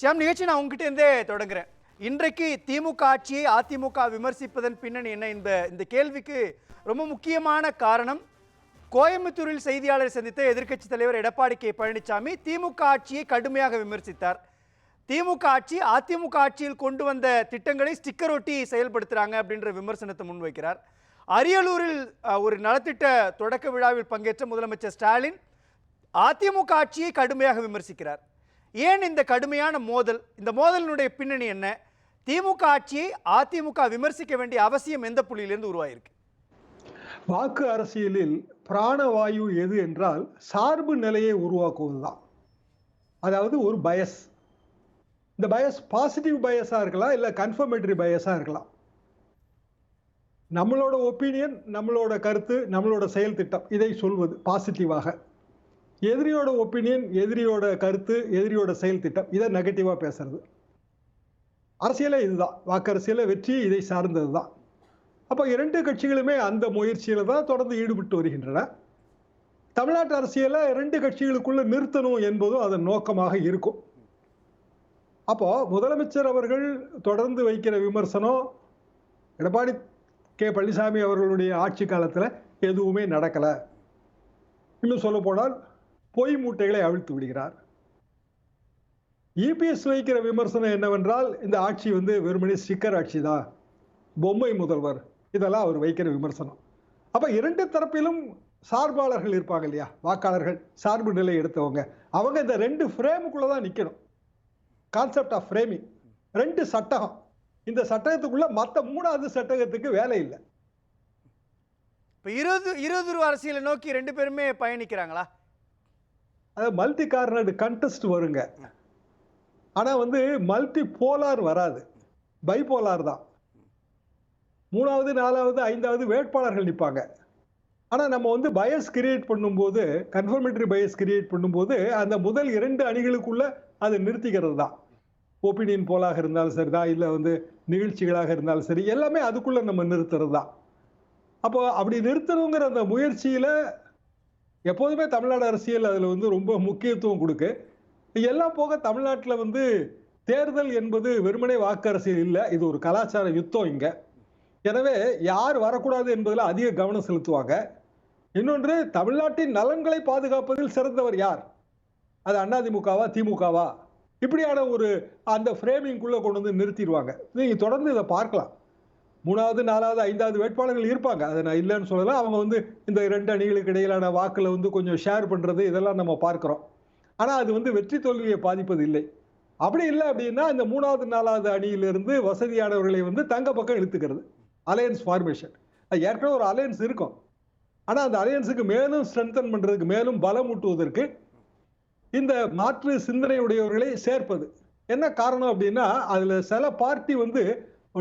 Siam நிகழ்ச்சி நான் உங்ககிட்ட இருந்தே தொடங்குறேன். இன்றைக்கு திமுக ஆட்சியை அதிமுக விமர்சிப்பதன் பின்னணி என்ன இந்த இந்த கேள்விக்கு ரொம்ப முக்கியமான காரணம் கோயம்புத்தூரில் செய்தியாளர் சந்தித்த எதிர்க்கட்சி தலைவர் எடப்பாடி கே. பழனிசாமி திமுக ஆட்சியை கடுமையாக விமர்சித்தார். திமுக ஆட்சி அதிமுக ஆட்சியில் கொண்டு வந்த திட்டங்களை ஸ்டிக்கர் ஒட்டி செயல்படுத்துறாங்க அப்படின்ற விமர்சனத்தை முன்வைக்கிறார். அரியலூரில் ஒரு நலத்திட்ட தொடக்க விழாவில் பங்கேற்ற முதலமைச்சர் ஸ்டாலின் அதிமுக ஆட்சியை கடுமையாக விமர்சிக்கிறார். ஏன் இந்த கடுமையான மோதல்? இந்த மோதலினுடைய பின்னணி என்ன? திமுக ஆட்சியை அதிமுக விமர்சிக்க வேண்டிய அவசியம் எந்த புள்ளியிலிருந்து உருவாயிருக்கு? வாக்கு அரசியலில் பிராணவாயு எது என்றால் சார்பு நிலையை உருவாக்குவதுதான். அதாவது ஒரு பயஸ். இந்த பயஸ் பாசிட்டிவ் பயஸாக இருக்கலாம் இல்லை கன்ஃபர்மேட்டரி பயஸாக இருக்கலாம். நம்மளோட ஒப்பீனியன் நம்மளோட கருத்து நம்மளோட செயல் திட்டம் இதை சொல்வது பாசிட்டிவாக எதிரியோட ஒப்பீனியன் எதிரியோட கருத்து எதிரியோட செயல் திட்டம் இதை நெகட்டிவாக பேசுறது. அரசியலே இதுதான். வாக்கரசியல வெற்றி இதை சார்ந்தது தான் அப்போ இரண்டு கட்சிகளுமே அந்த முயற்சியில் தான் தொடர்ந்து ஈடுபட்டு வருகின்றன. தமிழ்நாட்டு அரசியலை இரண்டு கட்சிகளுக்குள்ள நிறுத்தணும் என்பதும் அதன் நோக்கமாக இருக்கும். அப்போ முதலமைச்சர் அவர்கள் தொடர்ந்து வைக்கிற விமர்சனம் எடப்பாடி கே. பழனிசாமி அவர்களுடைய ஆட்சி காலத்தில் எதுவுமே நடக்கலை. இன்னும் சொல்ல போனால் பொய் மூட்டைகளை அவிழ்த்து விடுகிறார். இபிஎஸ் வைக்கிற விமர்சனம் என்னவென்றால் இந்த ஆட்சி வந்து வெறுமனே ஸ்டிக்கர் ஆட்சி தான் பொம்மை முதல்வர். இதெல்லாம் அவர் வைக்கிற விமர்சனம். அப்போ இரண்டு தரப்பிலும் சார்பாளர்கள் இருப்பாங்க இல்லையா? வாக்காளர்கள் சார்பு நிலை எடுத்தவங்க. அவங்க இந்த ரெண்டு ஃப்ரேமுக்குள்ள தான் நிற்கணும் கான்செப்ட் ஆஃப் ஃப்ரேமிங் ரெண்டு சட்டகம். இந்த சட்டகத்துக்குள்ள மற்ற மூணாவது சட்டகத்துக்கு வேலை இல்லை. இப்போ இருபது இருபது அரசியலை நோக்கி ரெண்டு பேருமே பயணிக்கிறாங்களா? அதாவது மல்டி கார்னர்டு கண்டெஸ்ட் வருங்க. ஆனால் வந்து மல்டி போலார் வராது. பைபோலார் தான். மூணாவது நாலாவது ஐந்தாவது வேட்பாளர்கள் நிற்பாங்க ஆனால் நம்ம வந்து பயஸ் கிரியேட் பண்ணும்போது கன்ஃபர்மேட்டரி பயஸ் கிரியேட் பண்ணும்போது அந்த முதல் இரண்டு அணிகளுக்குள்ள அதை நிறுத்திக்கிறது தான். ஒப்பீனியன் போலாக இருந்தாலும் சரிதான் இல்லை வந்து நிகழ்ச்சிகளாக இருந்தாலும் சரி எல்லாமே அதுக்குள்ளே நம்ம நிறுத்துறது தான். அப்போ அப்படி நிறுத்தணுங்கிற அந்த முயற்சியில் எப்போதுமே தமிழ்நாடு அரசியல் அதில் வந்து ரொம்ப முக்கியத்துவம் கொடுக்கு. எல்லாம் போக தமிழ்நாட்டில் வந்து தேர்தல் என்பது வெறுமனே வாக்கு அரசியல் இல்லை இது ஒரு கலாச்சார யுத்தம் இங்கே. எனவே யார் வரக்கூடாது என்பதில் அதிக கவனம் செலுத்துவாங்க. இன்னொன்று தமிழ்நாட்டின் நலன்களை பாதுகாப்பதில் சிறந்தவர் யார்? அது அதிமுகவா திமுகவா? இப்படியான ஒரு அந்த ஃப்ரேமிங்குள்ளே கொண்டு வந்து நிறுத்திடுவாங்க. நீங்கள் தொடர்ந்து இதை பார்க்கலாம். மூணாவது நாலாவது ஐந்தாவது வேட்பாளர்கள் இருப்பாங்க. அதை நான் இல்லைன்னு சொல்லல. அவங்க வந்து இந்த ரெண்டு அணிகளுக்கு இடையிலான வாக்கில் வந்து கொஞ்சம் ஷேர் பண்ணுறது இதெல்லாம் நம்ம பார்க்குறோம். ஆனால் அது வந்து வெற்றி தோல்வியை பாதிப்பது இல்லை. அப்படி இல்லை அப்படின்னா இந்த மூணாவது நாலாவது அணியிலிருந்து வசதியானவர்களை வந்து தங்க பக்கம் இழுத்துக்கிறது. அலையன்ஸ் ஃபார்மேஷன் ஏற்கனவே ஒரு அலையன்ஸ் இருக்கும். ஆனால் அந்த அலையன்ஸுக்கு மேலும் ஸ்ட்ரென்தன் பண்ணுறதுக்கு மேலும் பலம் ஊட்டுவதற்கு இந்த மாற்று சிந்தனையுடையவர்களை சேர்ப்பது. என்ன காரணம் அப்படின்னா அதில் சில பார்ட்டி வந்து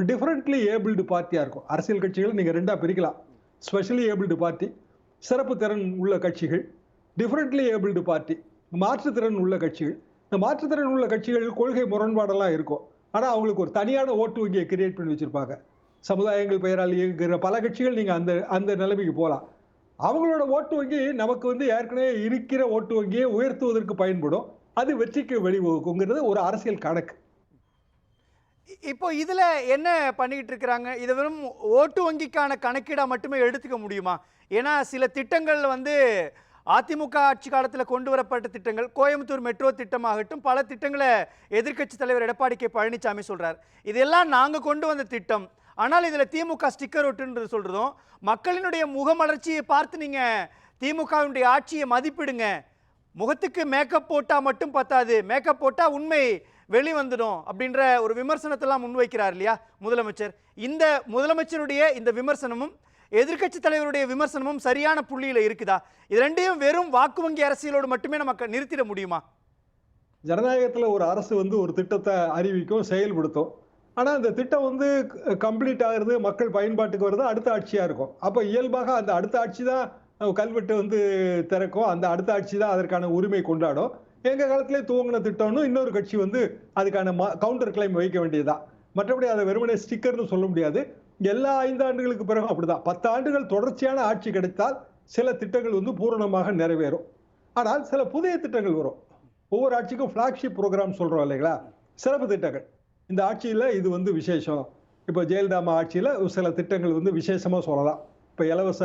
டிஃப்ரெண்ட்லி ஏபிள்டு பார்ட்டியாக இருக்கும். அரசியல் கட்சிகள் நீங்கள் ரெண்டாக பிரிக்கலாம். ஸ்பெஷலி ஏபிள்டு பார்ட்டி சிறப்பு திறன் உள்ள கட்சிகள் டிஃப்ரெண்ட்லி ஏபிள்டு பார்ட்டி மாற்றுத்திறன் உள்ள கட்சிகள். இந்த மாற்றுத்திறன் உள்ள கட்சிகள் கொள்கை முரண்பாடெல்லாம் இருக்கும். ஆனால் அவங்களுக்கு ஒரு தனியான ஓட்டு வங்கியை கிரியேட் பண்ணி வச்சுருப்பாங்க. சமுதாயங்கள் பெயரால் இயங்குகிற பல கட்சிகள் நீங்கள் அந்த அந்த நிலைமைக்கு போகலாம் அவங்களோட ஓட்டு வங்கி நமக்கு வந்து ஏற்கனவே இருக்கிற ஓட்டு வங்கியை உயர்த்துவதற்கு பயன்படும். அது வெற்றிக்கு வழிவகுக்குங்கிறது ஒரு அரசியல் கணக்கு. இப்போ இதில் என்ன பண்ணிக்கிட்டு இருக்கிறாங்க? இதை வெறும் ஓட்டு வங்கிக்கான கணக்கீடாக மட்டுமே எடுத்துக்க முடியுமா? ஏன்னா சில திட்டங்கள் வந்து அதிமுக ஆட்சி காலத்தில் கொண்டு வரப்பட்ட திட்டங்கள் கோயம்புத்தூர் மெட்ரோ திட்டமாகட்டும் பல திட்டங்களை எதிர்க்கட்சி தலைவர் எடப்பாடி கே. பழனிசாமி சொல்கிறார் இதெல்லாம் நாங்கள் கொண்டு வந்த திட்டம். ஆனால் இதில் திமுக ஸ்டிக்கர் ஒட்டுன்றது சொல்கிறதும் மக்களினுடைய முகமலர்ச்சியை பார்த்து நீங்கள் திமுகவினுடைய ஆட்சியை மதிப்பிடுங்க. முகத்துக்கு மேக்கப் போட்டால் மட்டும் பத்தாது. மேக்கப் போட்டால் உண்மை வெளிவந்துடும் அப்படின்ற ஒரு விமர்சனத்தெல்லாம் முன்வைக்கிறார் இல்லையா முதலமைச்சர். இந்த முதலமைச்சருடைய இந்த விமர்சனமும் எதிர்க்கட்சி தலைவருடைய விமர்சனமும் சரியான புள்ளியில் இருக்குதா? இது ரெண்டையும் வெறும் வாக்கு வங்கி அரசியலோடு மட்டுமே நமக்கு நிறுத்திட முடியுமா? ஜனநாயகத்தில் ஒரு அரசு வந்து ஒரு திட்டத்தை அறிவிக்கும் செயல்படுத்தும். ஆனால் அந்த திட்டம் வந்து கம்ப்ளீட் ஆகுறது மக்கள் பயன்பாட்டுக்கு வருது அடுத்த ஆட்சியாக இருக்கும். அப்போ இயல்பாக அந்த அடுத்த ஆட்சி தான் கல்வெட்டு வந்து திறக்கும். அந்த அடுத்த ஆட்சி தான் அதற்கான உரிமை கொண்டாடும். எங்க காலத்திலே துவங்கின திட்டம்னு இன்னொரு கட்சி வந்து அதுக்கான கவுண்டர் கிளைம் வைக்க வேண்டியதுதான். மற்றபடி அதை வெறுமனே ஸ்டிக்கர்னு சொல்ல முடியாது. எல்லா ஐந்து ஆண்டுகளுக்கு பிறகும் அப்படிதான். பத்து ஆண்டுகள் தொடர்ச்சியான ஆட்சி கிடைத்தால் சில திட்டங்கள் வந்து பூரணமாக நிறைவேறும். ஆனால் சில புதிய திட்டங்கள் வரும். ஒவ்வொரு ஆட்சிக்கும் ஃப்ளாக்ஷிப் ப்ரோக்ராம் சொல்கிறோம் இல்லைங்களா? சிறப்பு திட்டங்கள். இந்த ஆட்சியில் இது வந்து விசேஷம். இப்போ ஜெயலலிதா அம்மா ஆட்சியில் சில திட்டங்கள் வந்து விசேஷமாக சொல்லலாம். இப்போ இலவச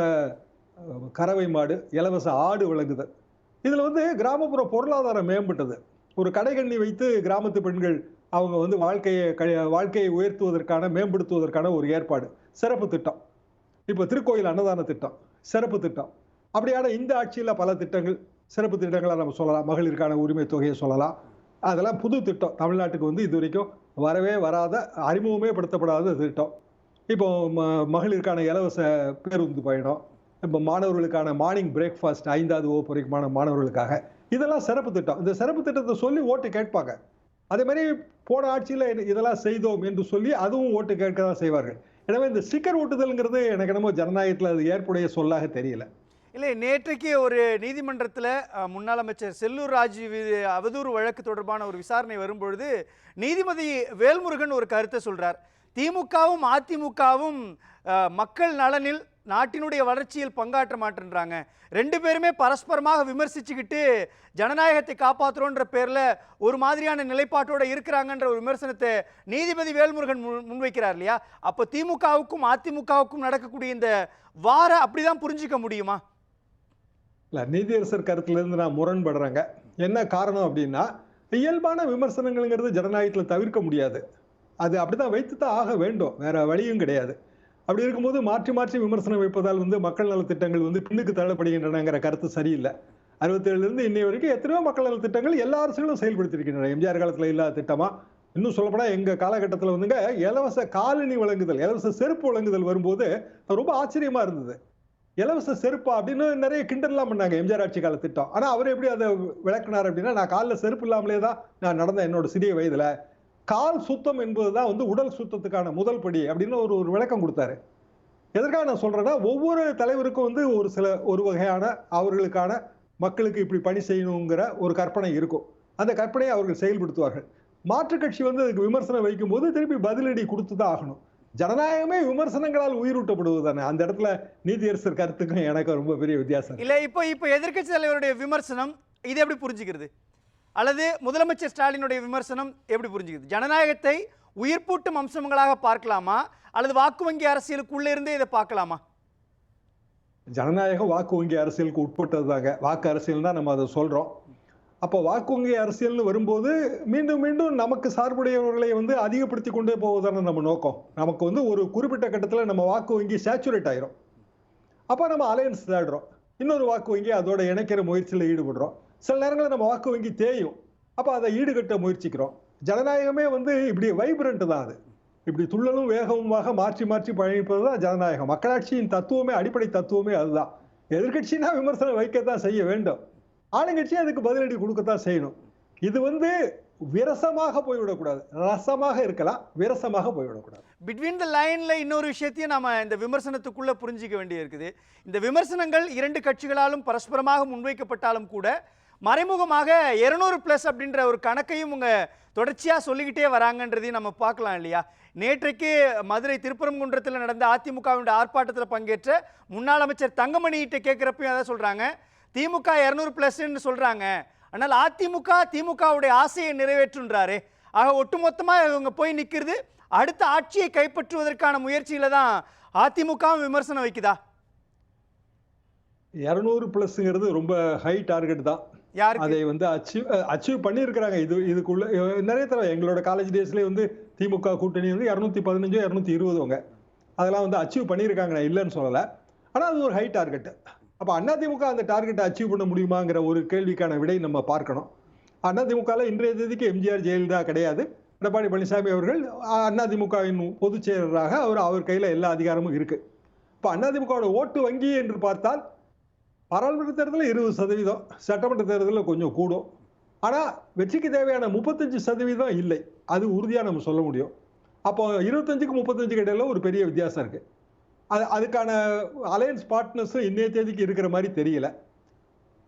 கறவை மாடு இலவச ஆடு வழங்குதல். இதில் வந்து கிராமப்புற பொருளாதாரம் மேம்பட்டது. ஒரு கடைகண்ணி வைத்து கிராமத்து பெண்கள் அவங்க வந்து வாழ்க்கையை க வாழ்க்கையை உயர்த்துவதற்கான மேம்படுத்துவதற்கான ஒரு ஏற்பாடு. சிறப்பு திட்டம். இப்போ திருக்கோயில் அன்னதான திட்டம். சிறப்பு திட்டம். அப்படியான இந்த ஆட்சியில் பல திட்டங்கள் சிறப்பு திட்டங்களை நம்ம சொல்லலாம். மகளிருக்கான உரிமை தொகையை சொல்லலாம். அதெல்லாம் புது திட்டம். தமிழ்நாட்டுக்கு வந்து இது வரைக்கும் வரவே வராத அறிமுகமே படுத்தப்படாத திட்டம். இப்போ ம மகளிருக்கான இலவச பேருந்து பயணம். இப்போ மாணவர்களுக்கான மார்னிங் பிரேக்ஃபாஸ்ட் ஐந்தாவது வகுப்பு வரைக்குமான மாணவர்களுக்காக. இதெல்லாம் சிறப்பு திட்டம். இந்த சிறப்பு திட்டத்தை சொல்லி ஓட்டு கேட்பாங்க. அதே மாதிரி போன ஆட்சியில் இதெல்லாம் செய்தோம் என்று சொல்லி அதுவும் ஓட்டு கேட்க தான் செய்வார்கள். எனவே இந்த ஸ்டிக்கர் ஓட்டுதல்ங்கிறது எனக்கு என்னமோ ஜனநாயகத்தில் அது ஏற்புடைய சொல்லாக தெரியல. இல்லை நேற்றைக்கு ஒரு நீதிமன்றத்தில் முன்னாள் அமைச்சர் செல்லூர் ராஜு அவதூறு வழக்கு தொடர்பான ஒரு விசாரணை வரும்பொழுது நீதிபதி வேல்முருகன் ஒரு கருத்தை சொல்கிறார் திமுகவும் அதிமுகவும் மக்கள் நலனில் நாட்டினுடைய வளர்ச்சியில் பங்காற்ற மாட்டேன்றாங்க. ரெண்டு பேருமே பரஸ்பரமாக விமர்சிச்சுக்கிட்டு ஜனநாயகத்தை காப்பாற்றுறோன்ற பேரில் ஒரு மாதிரியான நிலைப்பாட்டோட இருக்கிறாங்கன்ற ஒரு விமர்சனத்தை நீதிபதி வேல்முருகன் முன் முன்வைக்கிறார் இல்லையா? அப்போ திமுகவுக்கும் அதிமுகவுக்கும் நடக்கக்கூடிய இந்த வார அப்படிதான் புரிஞ்சுக்க முடியுமா? இல்லை நீதியரசர் கருத்துலேருந்து நான் முரண்படுறேங்க. என்ன காரணம் அப்படின்னா இயல்பான விமர்சனங்கள்ங்கிறது ஜனநாயகத்தில் தவிர்க்க முடியாது. அது அப்படிதான் வைத்து தான் ஆக வேண்டும். வேற வழியும் கிடையாது. அப்படி இருக்கும்போது மாற்றி மாற்றி விமர்சனம் வைப்பதால் வந்து மக்கள் நலத் திட்டங்கள் வந்து பின்னுக்கு தள்ளப்படுகின்றனங்கிற கருத்து சரியில்லை. அறுபத்தேழுலேருந்து இன்னை வரைக்கும் எத்தனையோ மக்கள் நலத் திட்டங்கள் எல்லா அரசுகளும் செயல்படுத்தியிருக்கின்றன. எம்ஜிஆர் காலத்தில் இல்லாத திட்டமாக இன்னும் சொல்லப்போனால் எங்கள் காலகட்டத்தில் வந்துங்க இலவச காலனி வழங்குதல் இலவச செருப்பு வழங்குதல் வரும்போது ரொம்ப ஆச்சரியமாக இருந்தது. இலவச செருப்பா அப்படின்னு நிறைய கிண்டல்லாம் பண்ணாங்க எம்ஜிஆர் ஆட்சி கால திட்டம். ஆனால் அவர் எப்படி அதை விளக்குனார் அப்படின்னா நான் காலில் செருப்பு இல்லாமலே தான் நான் நடந்தேன் என்னோட சிறிய வயதில். கால் சுத்தம் என்பதுதான் வந்து உடல் சுத்தத்துக்கான முதல் படி அப்படின்னு ஒரு ஒரு விளக்கம் கொடுத்தாரு. எதற்காக நான் சொல்றேன்னா ஒவ்வொரு தலைவருக்கும் வந்து ஒரு சில ஒரு வகையான அவர்களுக்கான மக்களுக்கு இப்படி பணி செய்யணுங்கிற ஒரு கற்பனை இருக்கும். அந்த கற்பனையை அவர்கள் செயல்படுத்துவார்கள். மாற்றுக் கட்சி வந்து அதுக்கு விமர்சனம் வைக்கும்போது திருப்பி பதிலடி கொடுத்து தான் ஆகணும். ஜனநாயகமே விமர்சனங்களால் உயிரூட்டப்படுவது தானே. அந்த இடத்துல நீதியரசர் கருத்துக்கும் எனக்கு ரொம்ப பெரிய வித்தியாசம் இல்லை இல்ல இப்போ இப்போ எதிர்க்கட்சி தலைவருடைய விமர்சனம் இது எப்படி புரிஞ்சுக்கிறது? அல்லது முதலமைச்சர் ஸ்டாலினுடைய விமர்சனம் எப்படி புரிஞ்சுக்குது? ஜனநாயகத்தை உயிர்ப்பூட்டும் அம்சங்களாக பார்க்கலாமா? அல்லது வாக்கு வங்கி அரசியலுக்குள்ளே இருந்தே இதை பார்க்கலாமா? ஜனநாயகம் வாக்கு வங்கி அரசியலுக்கு உட்பட்டது தாங்க வாக்கு அரசியல் தான் நம்ம அதை சொல்கிறோம் அப்போ வாக்கு வங்கி அரசியல்னு வரும்போது மீண்டும் மீண்டும் நமக்கு சார்புடையவர்களை வந்து அதிகப்படுத்தி கொண்டே போவதான நம்ம நோக்கம். நமக்கு வந்து ஒரு குறிப்பிட்ட கட்டத்தில் நம்ம வாக்கு வங்கி சேச்சுரேட் ஆயிரும். அப்போ நம்ம அலையன்ஸ் தேடுறோம். இன்னொரு வாக்கு வங்கி அதோட இணைக்கிற முயற்சியில் ஈடுபடுறோம். சில நேரங்களில் நம்ம வாக்கு வங்கி தேயும். அப்போ அதை ஈடுகட்ட முயற்சிக்கிறோம். ஜனநாயகமே வந்து இப்படி வைப்ரண்ட் தான் அது. இப்படி துள்ளலும் வேகமாக மாற்றி மாற்றி பயணிப்பது தான் ஜனநாயகம். மக்களாட்சியின் தத்துவமே அடிப்படை தத்துவமே அதுதான். எதிர்கட்சினா விமர்சனம் வைக்கத்தான் செய்ய வேண்டும். ஆளுங்கட்சி அதுக்கு பதிலடி கொடுக்கத்தான் செய்யணும். இது வந்து விரசமாக போய்விடக்கூடாது. ரசமாக இருக்கலாம் விரசமாக போய்விடக்கூடாது. பிட்வீன் த லைனில் இன்னொரு விஷயத்தையும் நம்ம இந்த விமர்சனத்துக்குள்ளே புரிஞ்சிக்க வேண்டியிருக்குது. இந்த விமர்சனங்கள் இரண்டு கட்சிகளாலும் பரஸ்பரமாக முன்வைக்கப்பட்டாலும் கூட மறைமுகமாக இருநூறு ப்ளஸ் அப்படின்ற ஒரு கணக்கையும் உங்கள் தொடர்ச்சியாக சொல்லிக்கிட்டே வராங்கன்றதையும் நம்ம பார்க்கலாம் இல்லையா? நேற்றைக்கு மதுரை திருப்பரங்குன்றத்தில் நடந்த அதிமுகவினுடைய ஆர்ப்பாட்டத்தில் பங்கேற்ற முன்னாள் அமைச்சர் தங்கமணிகிட்ட கேட்குறப்பையும் அதான் சொல்கிறாங்க திமுக இரநூறு ப்ளஸ்ன்னு சொல்கிறாங்க ஆனால் அதிமுக திமுகவுடைய ஆசையை நிறைவேற்றுன்றாரு. ஆக ஒட்டுமொத்தமாக இவங்க போய் நிற்கிறது அடுத்த ஆட்சியை கைப்பற்றுவதற்கான முயற்சியில் தான் அதிமுகவும் விமர்சனம் வைக்குதா? இரநூறு ப்ளஸ்ஸுங்கிறது ரொம்ப ஹை டார்கெட் தான். அதை வந்து அச்சீவ் அச்சீவ் பண்ணியிருக்கிறாங்க. இது இதுக்குள்ள நிறைய தடவை எங்களோட காலேஜ் டேஸ்லேயே வந்து திமுக கூட்டணி வந்து இரநூத்தி பதினஞ்சோ இரநூத்தி இருபதுவங்க அதெல்லாம் வந்து அச்சீவ் பண்ணியிருக்காங்க. நான் இல்லைன்னு சொல்லலை. ஆனால் அது ஒரு ஹை டார்கெட் அப்போ அதிமுக அந்த டார்கெட்டை அச்சீவ் பண்ண முடியுமாங்கிற ஒரு கேள்விக்கான விடை நம்ம பார்க்கணும். அதிமுகவில் இன்றைய தேதிக்கு எம்ஜிஆர் ஜெயலலிதா கிடையாது. எடப்பாடி பழனிசாமி அவர்கள் அதிமுகவின் பொதுச் செயலராக அவர் அவர் கையில் எல்லா அதிகாரமும் இருக்கு. இப்போ அதிமுகவோட ஓட்டு வங்கி என்று பார்த்தால் பாராளுமன்ற தேர்தலில் இருபது சதவீதம் சட்டமன்ற தேர்தலில் கொஞ்சம் கூடும். ஆனால் வெற்றிக்கு தேவையான முப்பத்தஞ்சு சதவீதம் இல்லை. அது உறுதியாக நம்ம சொல்ல முடியும். அப்போ இருபத்தஞ்சுக்கு முப்பத்தஞ்சுக்கு இடையில ஒரு பெரிய வித்தியாசம் இருக்குது அது அதுக்கான அலையன்ஸ் பார்ட்னர்ஸும் இன்றைய தேதிக்கு இருக்கிற மாதிரி தெரியல.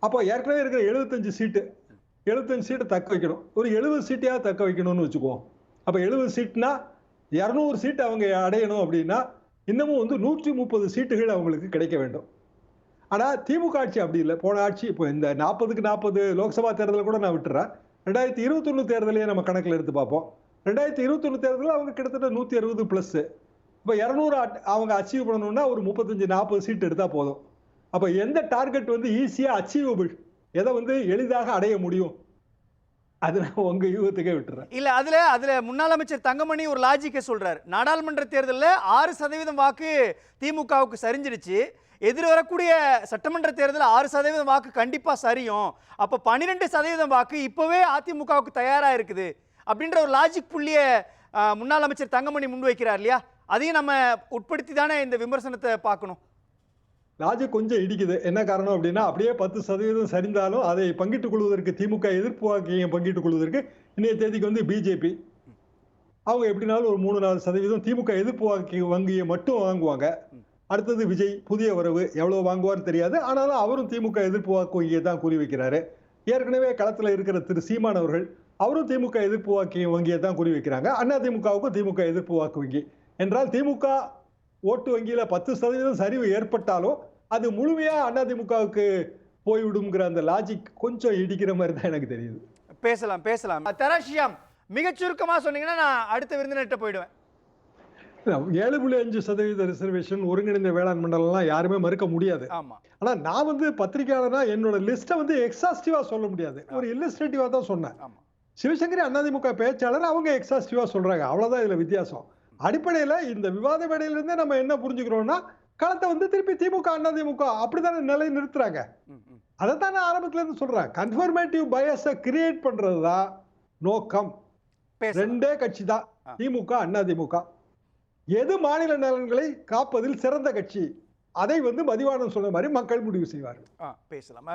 அப்போ ஏற்கனவே இருக்கிற எழுபத்தஞ்சு சீட்டு எழுபத்தஞ்சு சீட்டை தக்க வைக்கணும். ஒரு எழுபது சீட்டையாவது தக்க வைக்கணும்னு வச்சுக்குவோம். அப்போ எழுபது சீட்னா இரநூறு சீட்டு அவங்க அடையணும் அப்படின்னா இன்னமும் வந்து நூற்றி முப்பது சீட்டுகள் அவங்களுக்கு கிடைக்க வேண்டும். ஆனால் திமுக ஆட்சி அப்படி இல்லை. போன ஆட்சி இப்போ இந்த நாற்பதுக்கு நாற்பது லோக்சபா தேர்தலில் கூட நான் விட்டுறேன். ரெண்டாயிரத்தி இருபத்தொன்னு தேர்தலையே நம்ம கணக்கில் எடுத்து பார்ப்போம். ரெண்டாயிரத்தி இருபத்தொன்னு தேர்தலில் அவங்க கிட்டத்தட்ட நூற்றி அறுபது ப்ளஸ்ஸு இப்போ இரநூறு அவங்க அச்சீவ் பண்ணணும்னா ஒரு முப்பத்தஞ்சு நாற்பது சீட் எடுத்தால் போதும். அப்போ எந்த டார்கெட் வந்து ஈஸியாக அச்சீவபிள் எதை வந்து எளிதாக அடைய முடியும்? அது நான் உங்க யூகத்துக்கே விட்டுறேன். இல்ல அதுல அதுல முன்னாள் அமைச்சர் தங்கமணி ஒரு லாஜிக்க சொல்றாரு. நாடாளுமன்ற தேர்தலில் ஆறு சதவீதம் வாக்கு திமுகவுக்கு சரிஞ்சிடுச்சு எதிர் வரக்கூடிய சட்டமன்ற தேர்தலில் ஆறு சதவீதம் வாக்கு கண்டிப்பாக சரியும். அப்போ பன்னிரெண்டு சதவீதம் வாக்கு இப்போவே அதிமுகவுக்கு தயாராக இருக்குது. அப்படின்ற ஒரு லாஜிக் புள்ளிய முன்னாள் அமைச்சர் தங்கமணி முன்வைக்கிறார் இல்லையா? அதையும் நம்ம உட்படுத்தி தானே இந்த விமர்சனத்தை பார்க்கணும். லாஜிக் கொஞ்சம் இடிக்குது. என்ன காரணம் அப்படின்னா அப்படியே பத்து சதவீதம் சரிந்தாலும் அதை பங்கிட்டுக் கொள்வதற்கு திமுக எதிர்ப்பு வாக்கியம் பங்கிட்டுக் கொள்வதற்கு இன்றைய தேதிக்கு வந்து பிஜேபி. அவங்க எப்படினாலும் ஒரு மூணு நாலு சதவீதம் திமுக எதிர்ப்பு வாக்கி வங்கியை மட்டும் வாங்குவாங்க. அடுத்தது விஜய் புதிய வரவு எவ்வளவு வாங்குவார்னு தெரியாது. ஆனாலும் அவரும் திமுக எதிர்ப்பு வாக்கு வங்கியை தான் கூறி வைக்கிறாரு. ஏற்கனவே களத்தில் இருக்கிற திரு சீமான் அவர்கள் அவரும் திமுக எதிர்ப்பு வாக்கு வங்கியை தான் கூறி வைக்கிறாங்க. அண்ணா திமுகவுக்கும் திமுக எதிர்ப்பு வாக்கு வங்கி. என்றால் திமுக ஓட்டு வங்கியில் பத்து சதவீதம் சரிவு ஏற்பட்டாலும் அது முழுமையாக அண்ணா திமுகவுக்கு போய்விடுங்கிற அந்த லாஜிக் கொஞ்சம் இடிக்கிற மாதிரி தான் எனக்கு தெரியுது. பேசலாம் பேசலாம். தராஷியாம் மிகச் சுருக்கமாக சொன்னீங்கன்னா நான் அடுத்த விருந்தினர்கிட்ட போயிடுவேன். ஏழு புள்ளி அஞ்சு சதவீத ரிசர்வேஷன் ஒருங்கிணைந்த வேளாண் மண்டலம்லாம் யாருமே மறுக்க முடியாது. ஆனா நான் வந்து பத்திரிகையாளனா என்னோட லிஸ்ட்டை வந்து எக்ஸாஸ்டிவா சொல்ல முடியாது. ஒரு இல்லஸ்ட்ரேட்டிவா தான் சொன்னேன். சிவசங்கரி அதிமுக பேச்சாளர் அவங்க எக்ஸாஸ்டிவா சொல்றாங்க. அவ்வளவுதான் இதுல வித்தியாசம். அடிப்படையில இந்த விவாத மேடையில இருந்தே நம்ம என்ன புரிஞ்சுக்கிறோம்னா களத்தை வந்து திருப்பி திமுக அதிமுக அப்படித்தானே நிலை நிறுத்துறாங்க. அதைத்தான் நான் ஆரம்பத்துல இருந்து சொல்றேன் கன்ஃபர்மேட்டிவ் பயஸை கிரியேட் பண்றதுதான் நோக்கம். ரெண்டே கட்சி தான். திமுக அதிமுக எது மாநில நலன்களை காப்பதில் சிறந்த கட்சி? அதை வந்து மதிவானம் சொன்ன மாதிரி மக்கள் முடிவு செய்வார்கள். பேசலாம்.